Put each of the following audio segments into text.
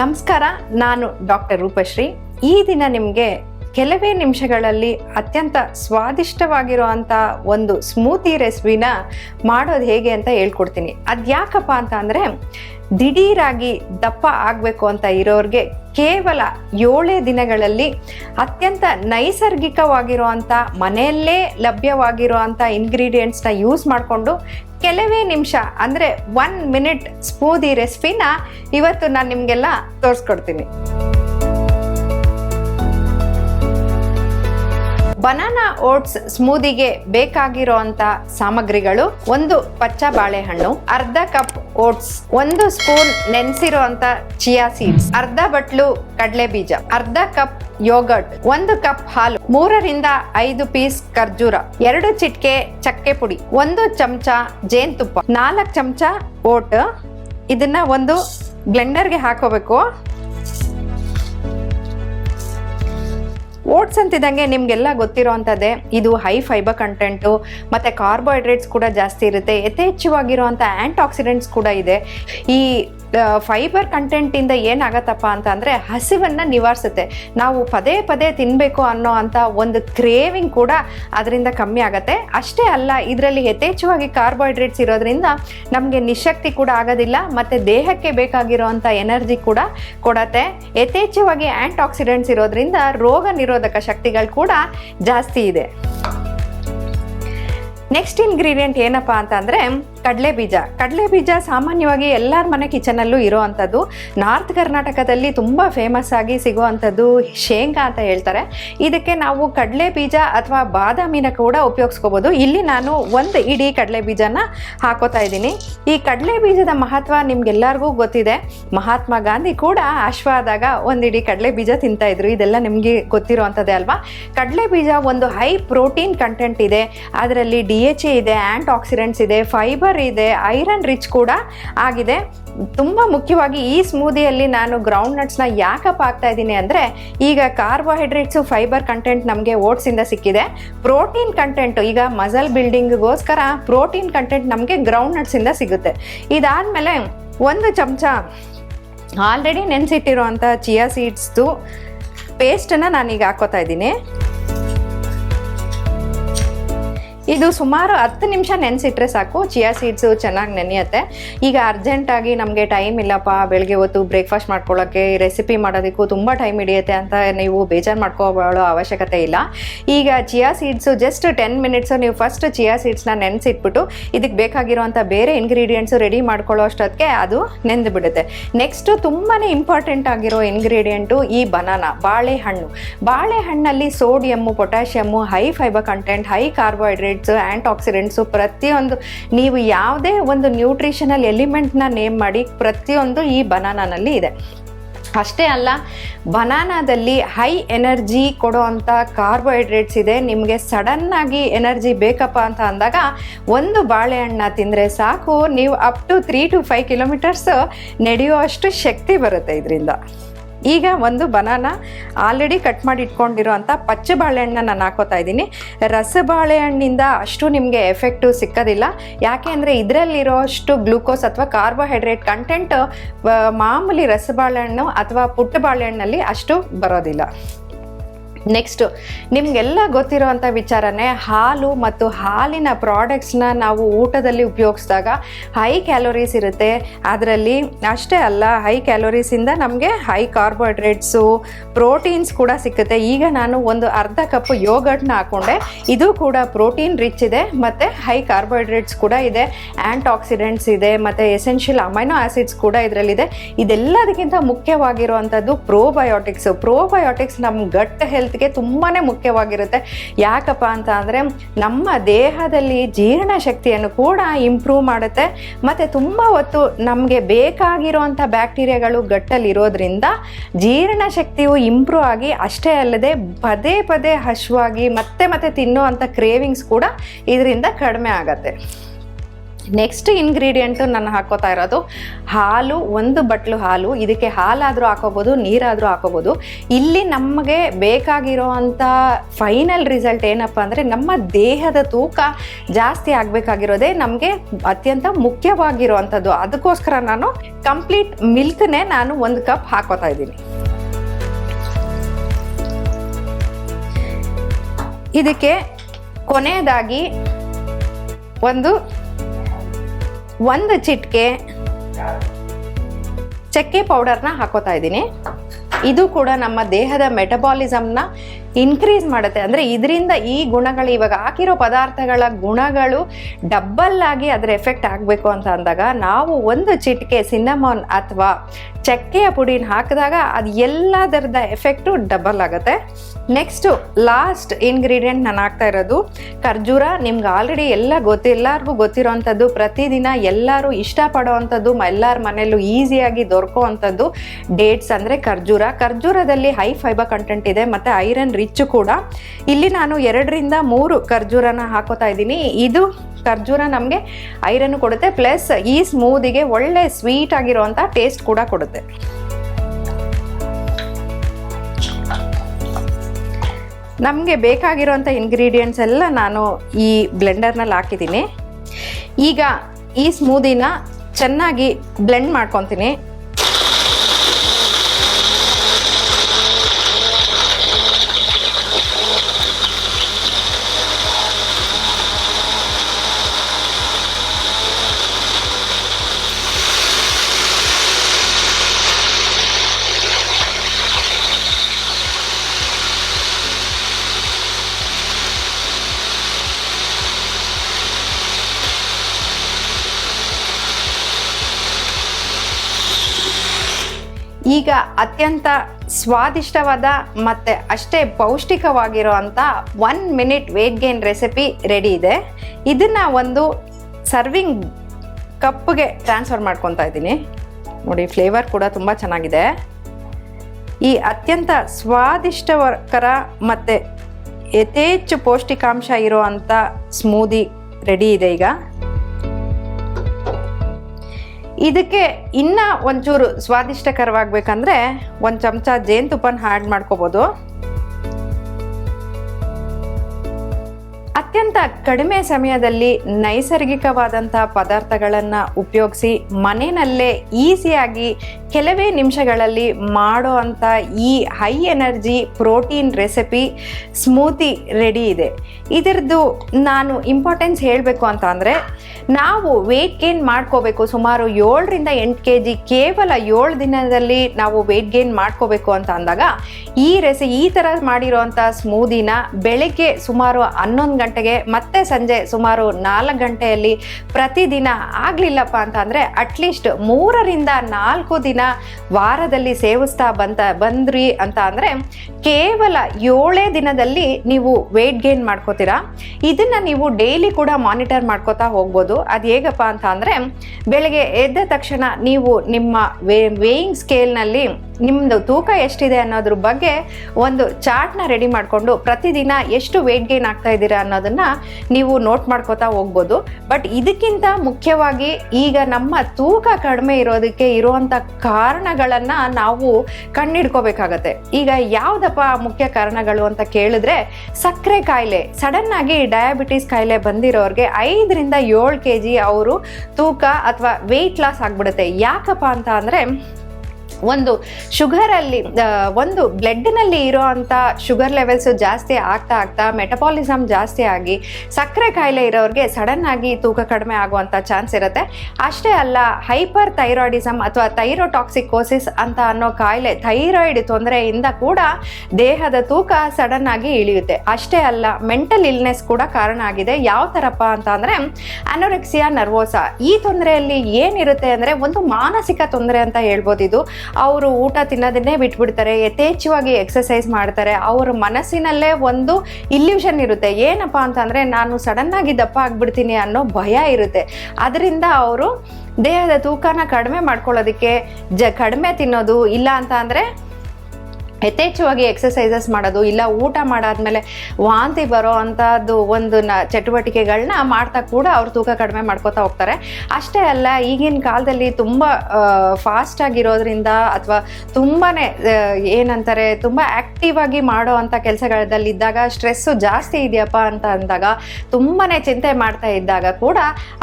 ನಮಸ್ಕಾರ, ನಾನು ಡಾಕ್ಟರ್ ರೂಪಶ್ರೀ. ಈ ದಿನ ನಿಮಗೆ ಕೆಲವೇ ನಿಮಿಷಗಳಲ್ಲಿ ಅತ್ಯಂತ ಸ್ವಾದಿಷ್ಟವಾಗಿರುವಂಥ ಒಂದು ಸ್ಮೂತಿ ರೆಸಿಪಿನ ಮಾಡೋದು ಹೇಗೆ ಅಂತ ಹೇಳ್ಕೊಡ್ತೀನಿ. ಅದ್ಯಾಕಪ್ಪ ಅಂತ ಅಂದರೆ, ದಿಢೀರಾಗಿ ದಪ್ಪ ಆಗಬೇಕು ಅಂತ ಇರೋರಿಗೆ ಕೇವಲ ಏಳೇ ದಿನಗಳಲ್ಲಿ ಅತ್ಯಂತ ನೈಸರ್ಗಿಕವಾಗಿರುವಂಥ ಮನೆಯಲ್ಲೇ ಲಭ್ಯವಾಗಿರುವಂಥ ಇಂಗ್ರೀಡಿಯೆಂಟ್ಸ್ನ ಯೂಸ್ ಮಾಡಿಕೊಂಡು ಕೆಲವೇ ನಿಮಿಷ ಅಂದರೆ ಒನ್ ಮಿನಿಟ್ ಸ್ಮೂದಿ ರೆಸಿಪಿನ ಇವತ್ತು ನಾನು ನಿಮಗೆಲ್ಲ ತೋರಿಸ್ಕೊಡ್ತೀನಿ. ಬನಾನಾ ಓಟ್ಸ್ ಸ್ಮೂದಿಗೆ ಬೇಕಾಗಿರುವಂತ ಸಾಮಗ್ರಿಗಳು ಒಂದು ಪಚ್ಚ ಬಾಳೆಹಣ್ಣು, ಅರ್ಧ ಕಪ್ ಓಟ್ಸ್ ಒಂದು ಸ್ಪೂನ್ ನೆನೆಸಿರುವಂತ ಚಿಯಾ ಸೀಡ್ಸ್ ಅರ್ಧ ಬಟ್ಲು ಕಡಲೆ ಬೀಜ ಅರ್ಧ ಕಪ್ ಯೋಗರ್ಟ್ ಒಂದು ಕಪ್ ಹಾಲು, ಮೂರರಿಂದ ಐದು ಪೀಸ್ ಖರ್ಜೂರ, ಎರಡು ಚಿಟ್ಕೆ ಚಕ್ಕೆ ಪುಡಿ, ಒಂದು ಚಮಚ ಜೇನುತುಪ್ಪ, ನಾಲ್ಕು ಚಮಚ ಓಟ್ ಇದನ್ನ ಒಂದು ಬ್ಲೆಂಡರ್ಗೆ ಹಾಕೋಬೇಕು ಓಟ್ಸ್ ಅಂತಿದ್ದಂಗೆ ನಿಮಗೆಲ್ಲ ಗೊತ್ತಿರೋವಂಥದ್ದೇ ಇದು ಹೈ ಫೈಬರ್ ಕಂಟೆಂಟು, ಮತ್ತು ಕಾರ್ಬೋಹೈಡ್ರೇಟ್ಸ್ ಕೂಡ ಜಾಸ್ತಿ ಇರುತ್ತೆ. ಯಥೇಚ್ಛವಾಗಿರುವಂಥ ಆ್ಯಂಟಾಕ್ಸಿಡೆಂಟ್ಸ್ ಕೂಡ ಇದೆ. ಈ ಫೈಬರ್ ಕಂಟೆಂಟಿಂದ ಏನಾಗತ್ತಪ್ಪ ಅಂತ ಅಂದರೆ ಹಸಿವನ್ನು ನಿವಾರಿಸುತ್ತೆ. ನಾವು ಪದೇ ಪದೇ ತಿನ್ನಬೇಕು ಅನ್ನೋ ಅಂಥ ಒಂದು ಕ್ರೇವಿಂಗ್ ಕೂಡ ಅದರಿಂದ ಕಮ್ಮಿ ಆಗುತ್ತೆ. ಅಷ್ಟೇ ಅಲ್ಲ, ಇದರಲ್ಲಿ ಯಥೇಚ್ಛವಾಗಿ ಕಾರ್ಬೋಹೈಡ್ರೇಟ್ಸ್ ಇರೋದ್ರಿಂದ ನಮಗೆ ನಿಶಕ್ತಿ ಕೂಡ ಆಗೋದಿಲ್ಲ, ಮತ್ತು ದೇಹಕ್ಕೆ ಬೇಕಾಗಿರುವಂಥ ಎನರ್ಜಿ ಕೂಡ ಕೊಡತ್ತೆ. ಯಥೇಚ್ಛವಾಗಿ ಆ್ಯಂಟಾಕ್ಸಿಡೆಂಟ್ಸ್ ಇರೋದ್ರಿಂದ ರೋಗ ನಿರೋಧಕ ಶಕ್ತಿಗಳು ಕೂಡ ಜಾಸ್ತಿ ಇದೆ. ನೆಕ್ಸ್ಟ್ ಇಂಗ್ರೀಡಿಯೆಂಟ್ ಏನಪ್ಪ ಅಂತ ಅಂದರೆ ಕಡಲೆ ಬೀಜ. ಕಡಲೆ ಬೀಜ ಸಾಮಾನ್ಯವಾಗಿ ಎಲ್ಲರ ಮನೆ ಕಿಚನಲ್ಲೂ ಇರೋವಂಥದ್ದು. ನಾರ್ತ್ ಕರ್ನಾಟಕದಲ್ಲಿ ತುಂಬ ಫೇಮಸ್ ಆಗಿ ಸಿಗುವಂಥದ್ದು ಶೇಂಗಾ ಅಂತ ಹೇಳ್ತಾರೆ. ಇದಕ್ಕೆ ನಾವು ಕಡಲೆ ಬೀಜ ಅಥವಾ ಬಾದಾಮಿನ ಕೂಡ ಉಪಯೋಗಿಸ್ಕೋಬೋದು. ಇಲ್ಲಿ ನಾನು ಒಂದು ಇಡೀ ಕಡಲೆ ಬೀಜನ ಹಾಕೋತಾ ಇದ್ದೀನಿ. ಈ ಕಡಲೆ ಬೀಜದ ಮಹತ್ವ ನಿಮ್ಗೆಲ್ಲರಿಗೂ ಗೊತ್ತಿದೆ. ಮಹಾತ್ಮ ಗಾಂಧಿ ಕೂಡ ಅಶ್ವಾದಾಗ ಒಂದು ಇಡೀ ಕಡಲೆ ಬೀಜ ತಿಂತಾ ಇದ್ರು. ಇದೆಲ್ಲ ನಿಮಗೆ ಗೊತ್ತಿರೋವಂಥದ್ದೇ ಅಲ್ವಾ? ಕಡಲೆ ಬೀಜ ಒಂದು ಹೈ ಪ್ರೋಟೀನ್ ಕಂಟೆಂಟ್ ಇದೆ. ಅದರಲ್ಲಿ ಡಿ ಎಚ್ ಎ ಇದೆ ಆ್ಯಂಟ್ ಆಕ್ಸಿಡೆಂಟ್ಸ್ ಇದೆ ಫೈಬರ್ ಇದೆ ಐರನ್ ರಿಚ್ ಕೂಡ ಆಗಿದೆ. ತುಂಬ ಮುಖ್ಯವಾಗಿ ಈ ಸ್ಮೂದಿಯಲ್ಲಿ ನಾನು ಗ್ರೌಂಡ್ ನಟ್ಸ್ನ ಯಾಕಪ್ಪ ಆಗ್ತಾ ಇದ್ದೀನಿ ಅಂದರೆ ಈಗ ಕಾರ್ಬೋಹೈಡ್ರೇಟ್ಸು ಫೈಬರ್ ಕಂಟೆಂಟ್ ನಮಗೆ ಓಟ್ಸಿಂದ ಸಿಕ್ಕಿದೆ. ಪ್ರೋಟೀನ್ ಕಂಟೆಂಟು ಈಗ ಮಸಲ್ ಬಿಲ್ಡಿಂಗ್ಗೋಸ್ಕರ ಪ್ರೋಟೀನ್ ಕಂಟೆಂಟ್ ನಮಗೆ ಗ್ರೌಂಡ್ ನಟ್ಸಿಂದ ಸಿಗುತ್ತೆ. ಇದಾದಮೇಲೆ ಒಂದು ಚಮಚ ಆಲ್ರೆಡಿ ನೆನೆಸಿಟ್ಟಿರುವಂಥ ಚಿಯಾ ಸೀಡ್ಸ್ದು ಪೇಸ್ಟನ್ನು ನಾನೀಗ ಹಾಕೋತಾ ಇದ್ದೀನಿ. ಇದು ಸುಮಾರು ಹತ್ತು ನಿಮಿಷ ನೆನೆಸಿಟ್ರೆ ಸಾಕು. ಚಿಯಾ ಸೀಡ್ಸು ಚೆನ್ನಾಗಿ ನೆನೆಯುತ್ತೆ. ಈಗ ಅರ್ಜೆಂಟಾಗಿ ನಮಗೆ ಟೈಮ್ ಇಲ್ಲಪ್ಪ. ಬೆಳಗ್ಗೆ ಹೊತ್ತು ಬ್ರೇಕ್ಫಾಸ್ಟ್ ಮಾಡ್ಕೊಳ್ಳೋಕ್ಕೆ ರೆಸಿಪಿ ಮಾಡೋದಕ್ಕೂ ತುಂಬ ಟೈಮ್ ಹಿಡಿಯುತ್ತೆ ಅಂತ ನೀವು ಬೇಜಾರು ಮಾಡ್ಕೋಬಾಳೋ ಅವಶ್ಯಕತೆ ಇಲ್ಲ. ಈಗ chia seeds just ten minutes ನೀವು ಫಸ್ಟ್ ಚಿಯಾ ಸೀಡ್ಸ್ನ ನೆನೆಸಿಟ್ಬಿಟ್ಟು ಇದಕ್ಕೆ ಬೇಕಾಗಿರುವಂಥ ಬೇರೆ ಇಂಗ್ರೀಡಿಯೆಂಟ್ಸು ರೆಡಿ ಮಾಡ್ಕೊಳ್ಳೋ ಅಷ್ಟೊತ್ತಿಗೆ ಅದು ನೆಂದು ಬಿಡುತ್ತೆ ನೆಕ್ಸ್ಟು ತುಂಬಾ ಇಂಪಾರ್ಟೆಂಟ್ ಆಗಿರೋ ಇಂಗ್ರೀಡಿಯೆಂಟು ಈ ಬನಾನಾ ಬಾಳೆಹಣ್ಣು. ಬಾಳೆಹಣ್ಣಲ್ಲಿ sodium potassium high fibre content high carbohydrates antioxidants ಪ್ರತಿಯೊಂದು ನೀವು ಯಾವುದೇ ಒಂದು ನ್ಯೂಟ್ರಿಷನಲ್ ಎಲಿಮೆಂಟ್ನ ನೇಮ್ ಮಾಡಿ ಪ್ರತಿಯೊಂದು ಈ ಬನಾನಾನಲ್ಲಿ ಇದೆ. ಅಷ್ಟೇ ಅಲ್ಲ ಬನಾನಾದಲ್ಲಿ ಹೈ ಎನರ್ಜಿ ಕೊಡೋವಂಥ ಕಾರ್ಬೋಹೈಡ್ರೇಟ್ಸ್ ಇದೆ. ನಿಮಗೆ ಸಡನ್ನಾಗಿ ಎನರ್ಜಿ ಬೇಕಪ್ಪ ಅಂತ ಅಂದಾಗ ಒಂದು ಬಾಳೆಹಣ್ಣ ತಿಂದರೆ ಸಾಕು. ನೀವು up to three to five kilometres ನಡೆಯುವಷ್ಟು ಶಕ್ತಿ ಬರುತ್ತೆ ಇದರಿಂದ. ಈಗ ಒಂದು ಬನಾನ ಆಲ್ರೆಡಿ ಕಟ್ ಮಾಡಿ ಇಟ್ಕೊಂಡಿರೋ ಅಂಥ ಪಚ್ಚ ಬಾಳೆಹಣ್ಣನ್ನ ನಾನು ಹಾಕೋತಾ ಇದ್ದೀನಿ. ರಸ ಬಾಳೆಹಣ್ಣಿಂದ ಅಷ್ಟು ನಿಮಗೆ ಎಫೆಕ್ಟು ಸಿಕ್ಕೋದಿಲ್ಲ. ಯಾಕೆ ಅಂದರೆ ಇದರಲ್ಲಿರೋ ಅಷ್ಟು ಗ್ಲೂಕೋಸ್ ಅಥವಾ ಕಾರ್ಬೋಹೈಡ್ರೇಟ್ ಕಂಟೆಂಟ್ ಮಾಮೂಲಿ ರಸ ಬಾಳೆಹಣ್ಣು ಅಥವಾ ಪುಟ್ಟ ಬಾಳೆಹಣ್ಣಲ್ಲಿ ಅಷ್ಟು ಬರೋದಿಲ್ಲ. ನೆಕ್ಸ್ಟು ನಿಮಗೆಲ್ಲ ಗೊತ್ತಿರೋವಂಥ ವಿಚಾರನೇ ಹಾಲು ಮತ್ತು ಹಾಲಿನ ಪ್ರಾಡಕ್ಟ್ಸ್ನ ನಾವು ಊಟದಲ್ಲಿ ಉಪಯೋಗಿಸಿದಾಗ ಹೈ ಕ್ಯಾಲೋರೀಸ್ ಇರುತ್ತೆ. ಅದರಲ್ಲಿ ಅಷ್ಟೇ ಅಲ್ಲ ಹೈ ಕ್ಯಾಲೋರೀಸಿಂದ ನಮಗೆ ಹೈ ಕಾರ್ಬೋಹೈಡ್ರೇಟ್ಸು ಪ್ರೋಟೀನ್ಸ್ ಕೂಡ ಸಿಕ್ಕುತ್ತೆ. ಈಗ ನಾನು ಒಂದು ಅರ್ಧ ಕಪ್ ಯೋಗರ್ಟ್ನ ಹಾಕ್ಕೊಂಡೆ ಇದು ಕೂಡ ಪ್ರೋಟೀನ್ ರಿಚ್ ಇದೆ ಮತ್ತು ಹೈ ಕಾರ್ಬೋಹೈಡ್ರೇಟ್ಸ್ ಕೂಡ ಇದೆ. ಆ್ಯಂಟ್ ಆಕ್ಸಿಡೆಂಟ್ಸ್ ಇದೆ ಮತ್ತು ಎಸೆನ್ಷಿಯಲ್ ಅಮೈನೋ ಆಸಿಡ್ಸ್ ಕೂಡ ಇದರಲ್ಲಿದೆ. ಇದೆಲ್ಲದಕ್ಕಿಂತ ಮುಖ್ಯವಾಗಿರುವಂಥದ್ದು ಪ್ರೋಬಯೋಟಿಕ್ಸ್ ಪ್ರೋಬಯೋಟಿಕ್ಸ್ ನಮ್ಮ ಗಟ್ ಹೆಲ್ತ್ಗೆ ತುಂಬಾ ಮುಖ್ಯವಾಗಿರುತ್ತೆ. ಯಾಕಪ್ಪ ಅಂತ ಅಂದರೆ ನಮ್ಮ ದೇಹದಲ್ಲಿ ಜೀರ್ಣಶಕ್ತಿಯನ್ನು ಕೂಡ ಇಂಪ್ರೂವ್ ಮಾಡುತ್ತೆ. ಮತ್ತು ತುಂಬ ಹೊತ್ತು ನಮಗೆ ಬೇಕಾಗಿರುವಂಥ ಬ್ಯಾಕ್ಟೀರಿಯಾಗಳು ಗಟ್ಟಲಿರೋದ್ರಿಂದ ಜೀರ್ಣಶಕ್ತಿಯು ಇಂಪ್ರೂವ್ ಆಗಿ ಅಷ್ಟೇ ಅಲ್ಲದೆ ಪದೇ ಪದೇ ಹಶುವಾಗಿ ಮತ್ತೆ ಮತ್ತೆ ತಿನ್ನೋ ಅಂಥ ಕ್ರೇವಿಂಗ್ಸ್ ಕೂಡ ಇದರಿಂದ ಕಡಿಮೆ ಆಗತ್ತೆ. ನೆಕ್ಸ್ಟ್ ಇಂಗ್ರೀಡಿಯೆಂಟು ನಾನು ಹಾಕೋತಾ ಇರೋದು ಹಾಲು, ಒಂದು ಬಟ್ಲು ಹಾಲು. ಇದಕ್ಕೆ ಹಾಲಾದರೂ ಹಾಕೋಬೋದು, ನೀರಾದರೂ ಹಾಕೋಬೋದು. ಇಲ್ಲಿ ನಮಗೆ ಬೇಕಾಗಿರೋವಂಥ ಫೈನಲ್ ರಿಸಲ್ಟ್ ಏನಪ್ಪ ಅಂದರೆ ನಮ್ಮ ದೇಹದ ತೂಕ ಜಾಸ್ತಿ ಆಗಬೇಕಾಗಿರೋದೇ ನಮಗೆ ಅತ್ಯಂತ ಮುಖ್ಯವಾಗಿರುವಂಥದ್ದು ಅದಕ್ಕೋಸ್ಕರ ನಾನು ಕಂಪ್ಲೀಟ್ ಮಿಲ್ಕ್ನೇ ನಾನು ಒಂದು ಕಪ್ ಹಾಕೋತಾ ಇದ್ದೀನಿ. ಇದಕ್ಕೆ ಕೊನೆಯದಾಗಿ ಒಂದು ಒಂದು ಚಿಟಿಕೆ ಚಕ್ಕೆ ಪೌಡರ್ನ ಹಾಕೋತಾ ಇದ್ದೀನಿ. ಇದು ಕೂಡ ನಮ್ಮ ದೇಹದ ಮೆಟಬಾಲಿಸಮ್ನ ಇನ್ಕ್ರೀಸ್ ಮಾಡುತ್ತೆ. ಅಂದರೆ ಇದರಿಂದ ಈ ಗುಣಗಳು, ಇವಾಗ ಹಾಕಿರೋ ಪದಾರ್ಥಗಳ ಗುಣಗಳು ಡಬ್ಬಲ್ ಆಗಿ ಅದರ ಎಫೆಕ್ಟ್ ಆಗಬೇಕು ಅಂತ ಅಂದಾಗ ನಾವು ಒಂದು ಚಿಟಿಕೆ ಸಿನ್ನಮೋನ್ ಅಥವಾ ಚಕ್ಕೆಯ ಪುಡಿನ ಹಾಕಿದಾಗ ಅದು ಎಲ್ಲದರದ ಎಫೆಕ್ಟು ಡಬಲ್ ಆಗುತ್ತೆ. ನೆಕ್ಸ್ಟು ಲಾಸ್ಟ್ ಇಂಗ್ರೀಡಿಯೆಂಟ್ ನಾನು ಹಾಕ್ತಾ ಇರೋದು, ಖರ್ಜೂರ. ನಿಮ್ಗೆ ಆಲ್ರೆಡಿ ಎಲ್ಲ ಗೊತ್ತು, ಎಲ್ಲರಿಗೂ ಗೊತ್ತಿರೋವಂಥದ್ದು ಪ್ರತಿದಿನ ಎಲ್ಲರೂ ಇಷ್ಟಪಡೋವಂಥದ್ದು ಎಲ್ಲರ ಮನೆಯಲ್ಲೂ ಈಸಿಯಾಗಿ ದೊರಕುವಂಥದ್ದು ಡೇಟ್ಸ್ ಅಂದರೆ ಖರ್ಜೂರ. ಖರ್ಜೂರದಲ್ಲಿ ಹೈ ಫೈಬರ್ ಕಂಟೆಂಟ್ ಇದೆ, ಮತ್ತು ಐರನ್ ರಿಚ್ ಕೂಡ. ಇಲ್ಲಿ ನಾನು ಎರಡರಿಂದ ಮೂರು ಖರ್ಜೂರನ ಹಾಕೋತಾ ಇದ್ದೀನಿ. ಇದು ಖರ್ಜೂರ ನಮಗೆ ಐರನ್ ಕೊಡುತ್ತೆ, ಪ್ಲಸ್ ಈ ಸ್ಮೂದಿಗೆ ಒಳ್ಳೆ ಸ್ವೀಟ್ ಆಗಿರುವಂಥ ಟೇಸ್ಟ್ ಕೂಡ ಕೊಡುತ್ತೆ. ನಮಗೆ ಬೇಕಾಗಿರುವಂಥ ಇಂಗ್ರೀಡಿಯೆಂಟ್ಸ್ ಎಲ್ಲ ನಾನು ಈ ಬ್ಲೆಂಡರ್ನಲ್ಲಿ ಹಾಕಿದ್ದೀನಿ. ಈಗ ಈ ಸ್ಮೂದಿನ ಚೆನ್ನಾಗಿ ಬ್ಲೆಂಡ್ ಮಾಡ್ಕೊತೀನಿ. ಈಗ ಅತ್ಯಂತ ಸ್ವಾದಿಷ್ಟವಾದ ಮತ್ತು ಅಷ್ಟೇ ಪೌಷ್ಟಿಕವಾಗಿರೋ ಅಂಥ one minute weight gain recipe ready ಇದೆ. ಇದನ್ನು ಒಂದು ಸರ್ವಿಂಗ್ ಕಪ್ಗೆ ಟ್ರಾನ್ಸ್ಫರ್ ಮಾಡ್ಕೊತಾ ಇದ್ದೀನಿ. ನೋಡಿ ಫ್ಲೇವರ್ ಕೂಡ ತುಂಬ ಚೆನ್ನಾಗಿದೆ. ಈ ಅತ್ಯಂತ ಸ್ವಾದಿಷ್ಟಕರ ಮತ್ತು ಯಥೇಚ್ಛು ಪೌಷ್ಟಿಕಾಂಶ ಇರುವಂಥ ಸ್ಮೂದಿ ರೆಡಿ ಇದೆ ಈಗ. ಇದಕ್ಕೆ ಇನ್ನೂ ಒಂಚೂರು ಸ್ವಾದಿಷ್ಟಕರವಾಗಬೇಕಂದ್ರೆ ಒಂದು ಚಮಚ ಜೇನುತುಪ್ಪನ ಹ್ಯಾಡ್ ಮಾಡ್ಕೋಬೋದು. ಅತ್ಯಂತ ಕಡಿಮೆ ಸಮಯದಲ್ಲಿ ನೈಸರ್ಗಿಕವಾದಂಥ ಪದಾರ್ಥಗಳನ್ನು ಉಪಯೋಗಿಸಿ ಮನೆಯಲ್ಲೇ ಈಸಿಯಾಗಿ ಕೆಲವೇ ನಿಮಿಷಗಳಲ್ಲಿ ಮಾಡೋ ಅಂಥ ಈ high energy protein recipe smoothie ready ಇದೆ. ಇದರದ್ದು ನಾನು ಇಂಪಾರ್ಟೆನ್ಸ್ ಹೇಳಬೇಕು ಅಂತ ಅಂದರೆ, ನಾವು ವೆಯ್ಟ್ ಗೇನ್ ಮಾಡ್ಕೋಬೇಕು. ಸುಮಾರು ಏಳರಿಂದ ಎಂಟು ಕೆ ಜಿ ಕೇವಲ ಏಳು ದಿನದಲ್ಲಿ ನಾವು ವೆಯ್ಟ್ ಗೇನ್ ಮಾಡ್ಕೋಬೇಕು ಅಂತ ಅಂದಾಗ, ಈ ರೆಸಿ ಈ ಥರ ಮಾಡಿರೋವಂಥ ಸ್ಮೂದಿನ ಬೆಳಗ್ಗೆ ಸುಮಾರು ಹನ್ನೊಂದು ಗಂಟೆಗೆ ಮತ್ತೆ ಸಂಜೆ ಸುಮಾರು ನಾಲ್ಕು ಗಂಟೆಯಲ್ಲಿ ಪ್ರತಿದಿನ ಆಗಲಿಲ್ಲಪ್ಪ ಅಂತ ಅಟ್ಲೀಸ್ಟ್ ಮೂರರಿಂದ ನಾಲ್ಕು ದಿನ ವಾರದಲ್ಲಿ ಸೇವಿಸ್ತಾ ಬಂತ, ಬಂದ್ರಿ ಅಂತ ಅಂದರೆ ಕೇವಲ ಏಳೇ ದಿನದಲ್ಲಿ ನೀವು ವೇಟ್ ಗೇನ್ ಮಾಡ್ಕೋತೀರಾ? ಇದನ್ನು ನೀವು ಡೈಲಿ ಕೂಡ ಮಾನಿಟರ್ ಮಾಡ್ಕೋತಾ ಹೋಗ್ಬೋದು. ಅದು ಹೇಗಪ್ಪ ಅಂತ ಅಂದರೆ ಬೆಳಗ್ಗೆ ಎದ್ದ ತಕ್ಷಣ ನೀವು ನಿಮ್ಮ ವೇ ವೇಯಿಂಗ್ ಸ್ಕೇಲ್ನಲ್ಲಿ ನಿಮ್ಮದು ತೂಕ ಎಷ್ಟಿದೆ ಅನ್ನೋದ್ರ ಬಗ್ಗೆ ಒಂದು ಚಾರ್ಟ್ನ ರೆಡಿ ಮಾಡಿಕೊಂಡು ಪ್ರತಿದಿನ ಎಷ್ಟು ವೆಯ್ಟ್ ಗೇನ್ ಆಗ್ತಾ ಇದ್ದೀರಾ ಅನ್ನೋದನ್ನ ನೀವು ನೋಟ್ ಮಾಡ್ಕೋತಾ ಹೋಗ್ಬೋದು. ಬಟ್ ಇದಕ್ಕಿಂತ ಮುಖ್ಯವಾಗಿ ಈಗ ನಮ್ಮ ತೂಕ ಕಡಿಮೆ ಇರೋದಕ್ಕೆ ಇರುವಂಥ ಕಾರಣಗಳನ್ನು ನಾವು ಕಣ್ಣಿಡ್ಕೋಬೇಕಾಗತ್ತೆ. ಈಗ ಯಾವುದಪ್ಪ ಮುಖ್ಯ ಕಾರಣಗಳು ಅಂತ ಕೇಳಿದ್ರೆ ಸಕ್ಕರೆ ಕಾಯಿಲೆ. ಸಡನ್ ಆಗಿ ಡಯಾಬಿಟಿಸ್ ಕಾಯಿಲೆ ಬಂದಿರೋರಿಗೆ ಐದರಿಂದ ಏಳು ಕೆ ಜಿ ಅವರು ತೂಕ ಅಥವಾ ವೆಯ್ಟ್ ಲಾಸ್ ಆಗ್ಬಿಡುತ್ತೆ. ಯಾಕಪ್ಪ ಅಂತ ಅಂದರೆ ಒಂದು ಶುಗರಲ್ಲಿ ಒಂದು ಬ್ಲಡ್ನಲ್ಲಿ ಇರೋ ಅಂಥ ಶುಗರ್ ಲೆವೆಲ್ಸ್ ಜಾಸ್ತಿ ಆಗ್ತಾ ಆಗ್ತಾ ಮೆಟಬಾಲಿಸಮ್ ಜಾಸ್ತಿ ಆಗಿ ಸಕ್ಕರೆ ಕಾಯಿಲೆ ಇರೋರಿಗೆ ಸಡನ್ ಆಗಿ ತೂಕ ಕಡಿಮೆ ಆಗುವಂಥ ಚಾನ್ಸ್ ಇರುತ್ತೆ. ಅಷ್ಟೇ ಅಲ್ಲ ಹೈಪರ್ ಥೈರಾಯ್ಡಿಸಮ್ ಅಥವಾ ಥೈರೋಟಾಕ್ಸಿಕೋಸಿಸ್ ಅಂತ ಅನ್ನೋ ಕಾಯಿಲೆ ಥೈರಾಯ್ಡ್ ತೊಂದರೆಯಿಂದ ಕೂಡ ದೇಹದ ತೂಕ ಸಡನ್ ಆಗಿ ಇಳಿಯುತ್ತೆ. ಅಷ್ಟೇ ಅಲ್ಲ ಮೆಂಟಲ್ ಇಲ್ನೆಸ್ ಕೂಡ ಕಾರಣ ಆಗಿದೆ. ಯಾವ ಥರಪ್ಪ ಅಂತ ಅಂದರೆ ಅನೋರೆಕ್ಸಿಯಾ ನರ್ವೋಸಾ ಈ ತೊಂದರೆಯಲ್ಲಿ ಏನಿರುತ್ತೆ ಅಂದರೆ, ಒಂದು ಮಾನಸಿಕ ತೊಂದರೆ ಅಂತ ಹೇಳ್ಬೋದು ಇದು. ಅವರು ಊಟ ತಿನ್ನೋದನ್ನೇ ಬಿಟ್ಬಿಡ್ತಾರೆ, ಯಥೇಚ್ಛವಾಗಿ ಎಕ್ಸಸೈಸ್ ಮಾಡ್ತಾರೆ. ಅವ್ರ ಮನಸ್ಸಿನಲ್ಲೇ ಒಂದು ಇಲ್ಯೂಷನ್ ಇರುತ್ತೆ. ಏನಪ್ಪ ಅಂತಂದರೆ, ನಾನು ಸಡನ್ನಾಗಿ ದಪ್ಪ ಆಗಿಬಿಡ್ತೀನಿ ಅನ್ನೋ ಭಯ ಇರುತ್ತೆ. ಅದರಿಂದ ಅವರು ದೇಹದ ತೂಕನ ಕಡಿಮೆ ಮಾಡ್ಕೊಳ್ಳೋದಕ್ಕೆ ಜ, ಕಡಿಮೆ ತಿನ್ನೋದು ಇಲ್ಲ ಅಂತ ಅಂದರೆ ಯಥೇಚ್ಛವಾಗಿ ಎಕ್ಸಸೈಸಸ್ ಮಾಡೋದು ಇಲ್ಲ, ಊಟ ಮಾಡಾದ್ಮೇಲೆ ವಾಂತಿ ಬರೋ ಅಂಥದ್ದು ಒಂದು ನ ಚಟುವಟಿಕೆಗಳನ್ನ ಮಾಡ್ತಾ ಕೂಡ ಅವ್ರು ತೂಕ ಕಡಿಮೆ ಮಾಡ್ಕೋತಾ ಹೋಗ್ತಾರೆ. ಅಷ್ಟೇ ಅಲ್ಲ, ಈಗಿನ ಕಾಲದಲ್ಲಿ ತುಂಬ ಫಾಸ್ಟ್ ಆಗಿರೋದ್ರಿಂದ ಅಥವಾ ತುಂಬಾ ಏನಂತಾರೆ, ತುಂಬ ಆ್ಯಕ್ಟಿವ್ ಆಗಿ ಮಾಡೋ ಅಂಥ ಕೆಲಸಗಳಲ್ಲಿದ್ದಾಗ ಸ್ಟ್ರೆಸ್ಸು ಜಾಸ್ತಿ ಇದೆಯಪ್ಪ ಅಂತ ಅಂದಾಗ ತುಂಬಾ ಚಿಂತೆ ಮಾಡ್ತಾ ಇದ್ದಾಗ ಕೂಡ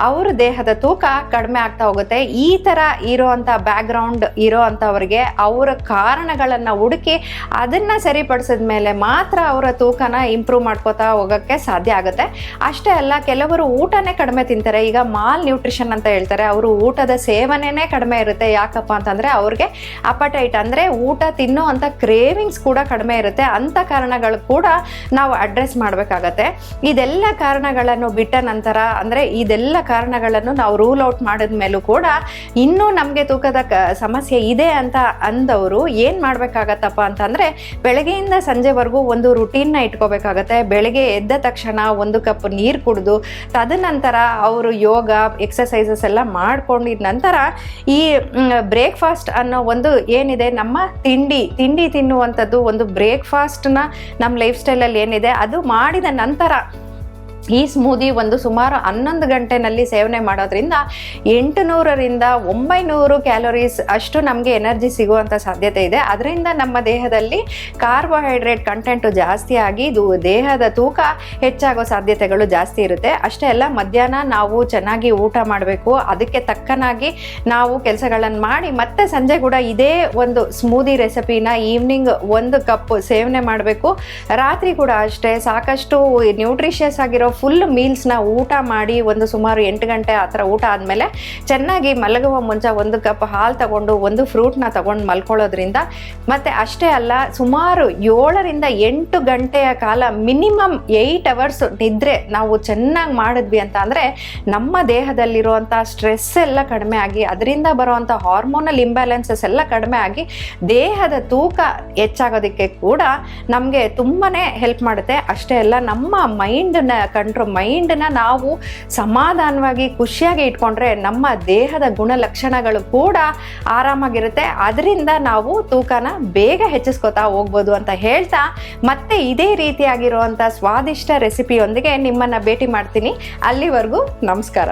ಅವ್ರ ದೇಹದ ತೂಕ ಕಡಿಮೆ ಆಗ್ತಾ ಹೋಗುತ್ತೆ. ಈ ಥರ ಇರೋವಂಥ ಬ್ಯಾಕ್ಗ್ರೌಂಡ್ ಇರೋ ಅಂಥವ್ರಿಗೆ ಅವರ ಕಾರಣಗಳನ್ನು ಹುಡುಕಿ ಅದನ್ನ ಸರಿಪಡಿಸಿದ ಮೇಲೆ ಮಾತ್ರ ಅವರ ತೂಕನ ಇಂಪ್ರೂವ್ ಮಾಡ್ಕೋತಾ ಹೋಗೋಕ್ಕೆ ಸಾಧ್ಯ ಆಗುತ್ತೆ. ಅಷ್ಟೇ ಅಲ್ಲ, ಕೆಲವರು ಊಟನೇ ಕಡಿಮೆ ತಿಂತಾರೆ. ಈಗ ಮಾಲ್ ನ್ಯೂಟ್ರಿಷನ್ ಅಂತ ಹೇಳ್ತಾರೆ. ಅವರು ಊಟದ ಸೇವನೆನೇ ಕಡಿಮೆ ಇರುತ್ತೆ. ಯಾಕಪ್ಪ ಅಂತಂದ್ರೆ ಅವ್ರಿಗೆ ಅಪಟೈಟ್ ಅಂದ್ರೆ ಊಟ ತಿನ್ನೋ ಅಂತ ಕ್ರೇವಿಂಗ್ಸ್ ಕೂಡ ಕಡಿಮೆ ಇರುತ್ತೆ. ಅಂತ ಕಾರಣಗಳು ಕೂಡ ನಾವು ಅಡ್ರೆಸ್ ಮಾಡಬೇಕಾಗತ್ತೆ. ಇದೆಲ್ಲ ಕಾರಣಗಳನ್ನು ಬಿಟ್ಟ ನಂತರ, ಅಂದ್ರೆ ಇದೆಲ್ಲ ಕಾರಣಗಳನ್ನು ನಾವು ರೂಲ್ ಔಟ್ ಮಾಡಿದ ಮೇಲೂ ಕೂಡ ಇನ್ನೂ ನಮಗೆ ತೂಕದ ಸಮಸ್ಯೆ ಇದೆ ಅಂತ ಅಂದವರು ಏನ್ ಮಾಡ್ಬೇಕಾಗತ್ತಪ್ಪ ಅಂತಂದ್ರೆ ಬೆಳಗ್ಗೆಯಿಂದ ಸಂಜೆವರೆಗೂ ಒಂದು ರುಟೀನ್ನ ಇಟ್ಕೋಬೇಕಾಗತ್ತೆ. ಬೆಳಗ್ಗೆ ಎದ್ದ ತಕ್ಷಣ ಒಂದು ಕಪ್ ನೀರು ಕುಡಿದು, ತದನಂತರ ಅವರು ಯೋಗ ಎಕ್ಸಸೈಸಸ್ ಎಲ್ಲ ಮಾಡ್ಕೊಂಡಿದ ನಂತರ ಈ ಬ್ರೇಕ್ಫಾಸ್ಟ್ ಅನ್ನೋ ಒಂದು ಏನಿದೆ, ನಮ್ಮ ತಿಂಡಿ ತಿಂಡಿ ತಿನ್ನುವಂಥದ್ದು ಒಂದು ಬ್ರೇಕ್ಫಾಸ್ಟ್ನ ನಮ್ಮ ಲೈಫ್ ಸ್ಟೈಲಲ್ಲಿ ಏನಿದೆ, ಅದು ಮಾಡಿದ ನಂತರ ಈ ಸ್ಮೂದಿ ಒಂದು ಸುಮಾರು ಹನ್ನೊಂದು ಗಂಟೆನಲ್ಲಿ ಸೇವನೆ ಮಾಡೋದ್ರಿಂದ ಎಂಟುನೂರರಿಂದ ಒಂಬೈನೂರು ಕ್ಯಾಲೋರೀಸ್ ಅಷ್ಟು ನಮಗೆ ಎನರ್ಜಿ ಸಿಗುವಂಥ ಸಾಧ್ಯತೆ ಇದೆ. ಅದರಿಂದ ನಮ್ಮ ದೇಹದಲ್ಲಿ ಕಾರ್ಬೋಹೈಡ್ರೇಟ್ ಕಂಟೆಂಟು ಜಾಸ್ತಿ ಆಗಿ ಇದು ದೇಹದ ತೂಕ ಹೆಚ್ಚಾಗೋ ಸಾಧ್ಯತೆಗಳು ಜಾಸ್ತಿ ಇರುತ್ತೆ. ಅಷ್ಟೇ ಅಲ್ಲ, ಮಧ್ಯಾಹ್ನ ನಾವು ಚೆನ್ನಾಗಿ ಊಟ ಮಾಡಬೇಕು. ಅದಕ್ಕೆ ತಕ್ಕನಾಗಿ ನಾವು ಕೆಲಸಗಳನ್ನು ಮಾಡಿ ಮತ್ತೆ ಸಂಜೆ ಕೂಡ ಇದೇ ಒಂದು ಸ್ಮೂದಿ ರೆಸಿಪಿನ ಈವ್ನಿಂಗ್ ಒಂದು ಕಪ್ ಸೇವನೆ ಮಾಡಬೇಕು. ರಾತ್ರಿ ಕೂಡ ಅಷ್ಟೇ ಸಾಕಷ್ಟು ನ್ಯೂಟ್ರಿಷಿಯಸ್ ಆಗಿರೋ ಫುಲ್ ಮೀಲ್ಸ್ನ ಊಟ ಮಾಡಿ ಒಂದು ಸುಮಾರು ಎಂಟು ಗಂಟೆ ಆ ಥರ ಊಟ ಆದಮೇಲೆ ಚೆನ್ನಾಗಿ ಮಲಗುವ ಮುಂಚೆ ಒಂದು ಕಪ್ ಹಾಲು ತಗೊಂಡು ಒಂದು ಫ್ರೂಟ್ನ ತಗೊಂಡು ಮಲ್ಕೊಳ್ಳೋದ್ರಿಂದ ಮತ್ತು ಅಷ್ಟೇ ಅಲ್ಲ ಸುಮಾರು ಏಳರಿಂದ ಎಂಟು ಗಂಟೆಯ ಕಾಲ ಮಿನಿಮಮ್ ಏಯ್ಟ್ ಅವರ್ಸ್ ನಿದ್ರೆ ನಾವು ಚೆನ್ನಾಗಿ ಮಾಡಿದ್ವಿ ಅಂತ ಅಂದರೆ ನಮ್ಮ ದೇಹದಲ್ಲಿರುವಂಥ ಸ್ಟ್ರೆಸ್ ಎಲ್ಲ ಕಡಿಮೆ ಆಗಿ ಅದರಿಂದ ಬರುವಂಥ ಹಾರ್ಮೋನಲ್ ಇಂಬ್ಯಾಲೆನ್ಸಸ್ ಎಲ್ಲ ಕಡಿಮೆ ಆಗಿ ದೇಹದ ತೂಕ ಹೆಚ್ಚಾಗೋದಕ್ಕೆ ಕೂಡ ನಮಗೆ ತುಂಬಾ ಹೆಲ್ಪ್ ಮಾಡುತ್ತೆ. ಅಷ್ಟೇ ಅಲ್ಲ ನಮ್ಮ ಮೈಂಡನ್ನ ಕಂಟ್ರೋಲ್ ಮೈಂಡನ್ನ ನಾವು ಸಮಾಧಾನವಾಗಿ ಖುಷಿಯಾಗಿ ಇಟ್ಕೊಂಡ್ರೆ ನಮ್ಮ ದೇಹದ ಗುಣಲಕ್ಷಣಗಳು ಕೂಡ ಆರಾಮಾಗಿರುತ್ತೆ. ಅದರಿಂದ ನಾವು ತೂಕನ ಬೇಗ ಹೆಚ್ಚಿಸ್ಕೊತಾ ಹೋಗ್ಬೋದು ಅಂತ ಹೇಳ್ತಾ ಮತ್ತೆ ಇದೇ ರೀತಿಯಾಗಿರುವಂಥ ಸ್ವಾದಿಷ್ಟ ರೆಸಿಪಿಯೊಂದಿಗೆ ನಿಮ್ಮನ್ನು ಭೇಟಿ ಮಾಡ್ತೀನಿ. ಅಲ್ಲಿವರೆಗೂ ನಮಸ್ಕಾರ.